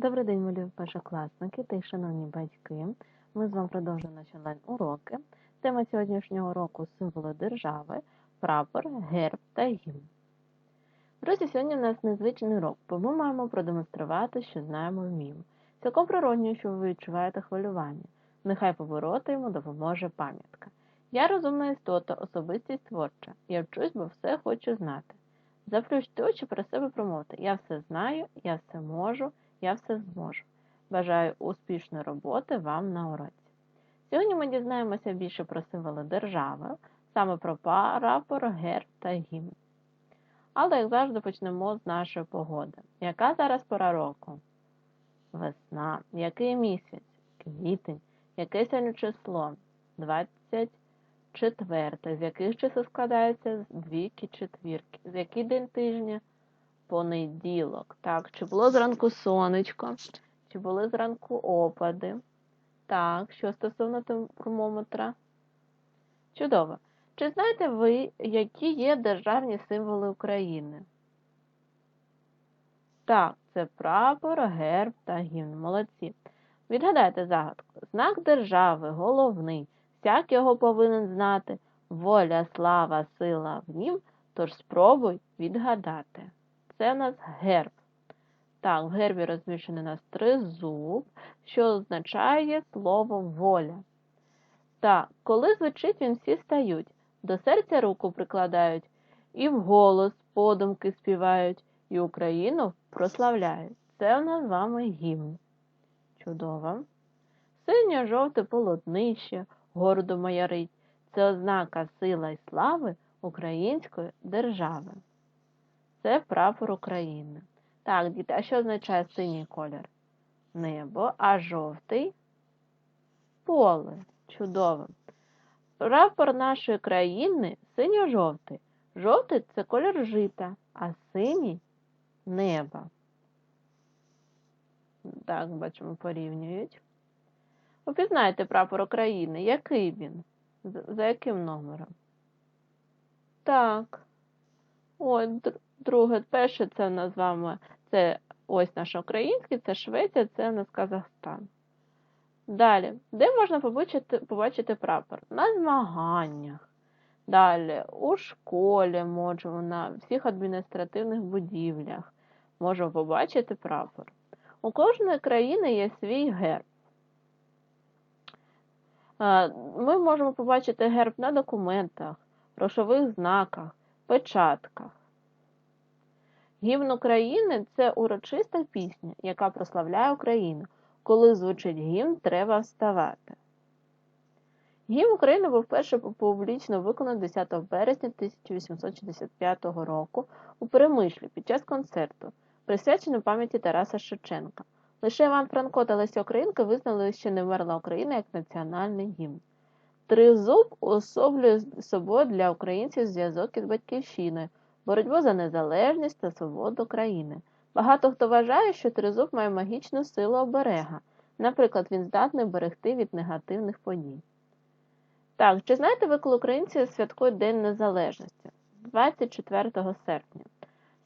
Добрий день, мої першокласники та шановні батьки. Ми з вами продовжуємо наші онлайн-уроки. Тема сьогоднішнього уроку – символи держави, прапор, герб та гімн. Друзі, сьогодні у нас незвичний урок, бо ми маємо продемонструвати, що знаємо і вміємо. Цілком природньо, що ви відчуваєте хвилювання. Нехай побороти йому допоможе пам'ятка. Я розумна істота, особистість творча. Я вчусь, бо все хочу знати. Заплющте очі про себе промовити. Я все знаю, я все можу, я все зможу. Бажаю успішної роботи вам на уроці. Сьогодні ми дізнаємося більше про символи держави, саме про прапор, герб та гімн. Але, як завжди, почнемо з нашої погоди. Яка зараз пора року? Весна. Який місяць? Квітень. Яке сьогодні число? 24. З яких чисел складаються двійки четвірки? З який день тижня? Понеділок. Так, чи було зранку сонечко? Чи були зранку опади? Так, що стосовно термометра? Чудово. Чи знаєте ви, які є державні символи України? Так, це прапор, герб та гімн. Молодці. Відгадайте загадку. Знак держави, головний. Всяк його повинен знати. Воля, слава, сила в нім, тож спробуй відгадати. Це у нас герб. Так, в гербі розміщений у нас тризуб, що означає слово воля. Так, коли звучить він всі стають, до серця руку прикладають, і вголос подумки співають, і Україну прославляють. Це у нас з вами гімн. Чудово. Синьо-жовте полотнище гордо маярить. Це ознака сила і слави української держави. Це прапор України. Так, діти, а що означає синій колір? Небо, а жовтий поле. Чудово. Прапор нашої країни синьо-жовтий. Жовтий це колір жита, а синій неба. Так, бачимо, порівнюють. Опізнайте прапор України. Який він? За яким номером? Так. Ой, друге, перше це у нас з вами це ось наш український, це Швеція, це у нас Казахстан. Далі, де можна побачити, побачити прапор? На змаганнях. Далі, у школі можемо, на всіх адміністративних будівлях можемо побачити прапор. У кожної країни є свій герб. Ми можемо побачити герб на документах, грошових знаках, печатках. Гімн України це урочиста пісня, яка прославляє Україну. Коли звучить гімн, треба вставати. Гімн України був вперше публічно виконаний 10 березня 1865 року у Перемишлі під час концерту, присвячений пам'яті Тараса Шевченка. Лише Іван Франко та Леся Українка визнали, що не вмерла Україна як національний гімн. Тризуб уособлює собою для українців зв'язок із батьківщиною, боротьбу за незалежність та свободу країни. Багато хто вважає, що тризуб має магічну силу оберега. Наприклад, він здатний берегти від негативних подій. Так, чи знаєте ви, коли українці святкують День Незалежності? 24 серпня.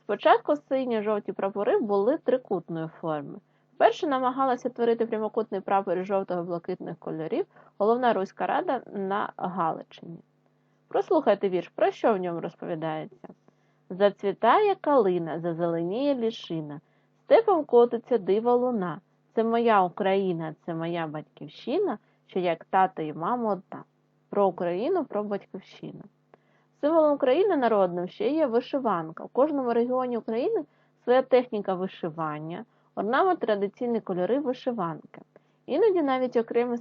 Спочатку сині-жовті прапори були трикутної форми. Вперше намагалася творити прямокутний прапор жовтого-блакитних кольорів головна Руська рада на Галичині. Прослухайте вірш, про що в ньому розповідається. Зацвітає калина, зазеленіє лішина, степом котиться дива луна. Це моя Україна, це моя батьківщина, що як тато і мама одна. Про Україну, про батьківщину. Символом України народним ще є вишиванка. У кожному регіоні України своя техніка вишивання, орнамент традиційні кольори вишиванки. Іноді навіть окремі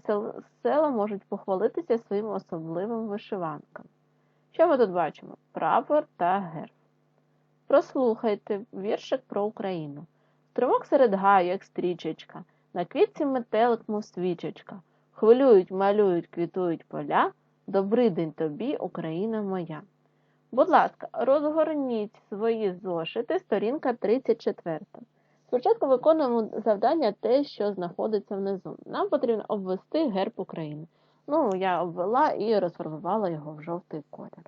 села можуть похвалитися своїм особливим вишиванкам. Що ми тут бачимо? Прапор та герб. Прослухайте віршик про Україну. Струмок серед гаю, як стрічечка, на квітці метелик, мов свічечка. Хвилюють, малюють, квітують поля. Добрий день тобі, Україна моя. Будь ласка, розгорніть свої зошити, сторінка 34. Спочатку виконуємо завдання те, що знаходиться внизу. Нам потрібно обвести герб України. Ну, я обвела і розфарбувала його в жовтий колір.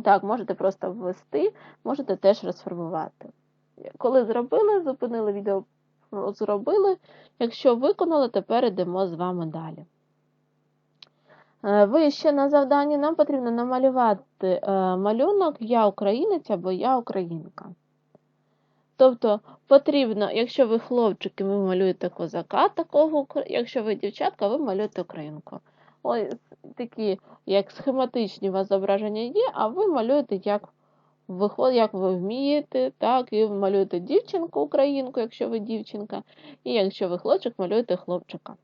Так, можете просто ввести, можете теж розформувати. Коли зробили, зупинили відео, зробили. Якщо виконали, тепер йдемо з вами далі. Е, Вище на завданні нам потрібно намалювати е, малюнок Я українець або Я українка. Тобто потрібно, якщо ви хлопчики, ви малюєте козака, такого, якщо ви дівчатка, ви малюєте українку. Ось такі, як схематичні у вас зображення є, а ви малюєте, як виходить, як ви вмієте, так, і малюєте дівчинку українку, якщо ви дівчинка, і якщо ви хлопчик, малюєте хлопчика.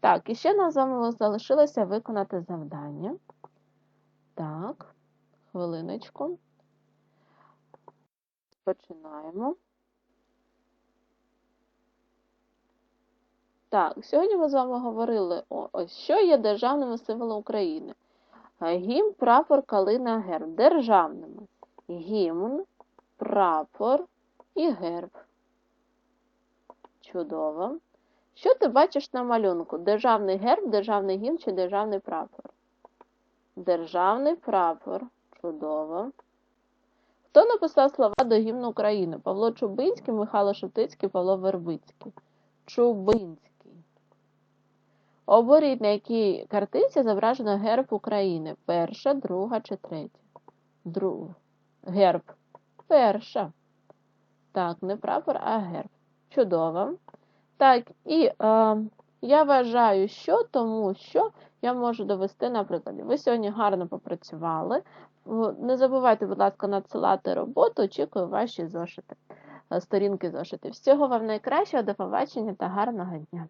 Так, і ще нам залишилося виконати завдання. Так, хвилиночку. Починаємо. Так, сьогодні ми з вами говорили, о- ось що є державними символами України. Гімн, прапор, калина, герб. Державними. Гімн, прапор і герб. Чудово. Що ти бачиш на малюнку? Державний герб, державний гімн чи державний прапор? Державний прапор. Чудово. Хто написав слова до гімну України? Павло Чубинський, Михайло Шептицький, Павло Вербицький. Чубинський. Оберіть, на якій картинці зображено герб України. Перша, друга чи третя? Друга. Герб. Перша. Так, не прапор, а герб. Чудово. Так, і е, я вважаю, що тому що я можу довести на прикладі. Ви сьогодні гарно попрацювали. Не забувайте, будь ласка, надсилати роботу, очікую ваші зошити, е, сторінки зошити. Всього вам найкращого, до побачення та гарного дня!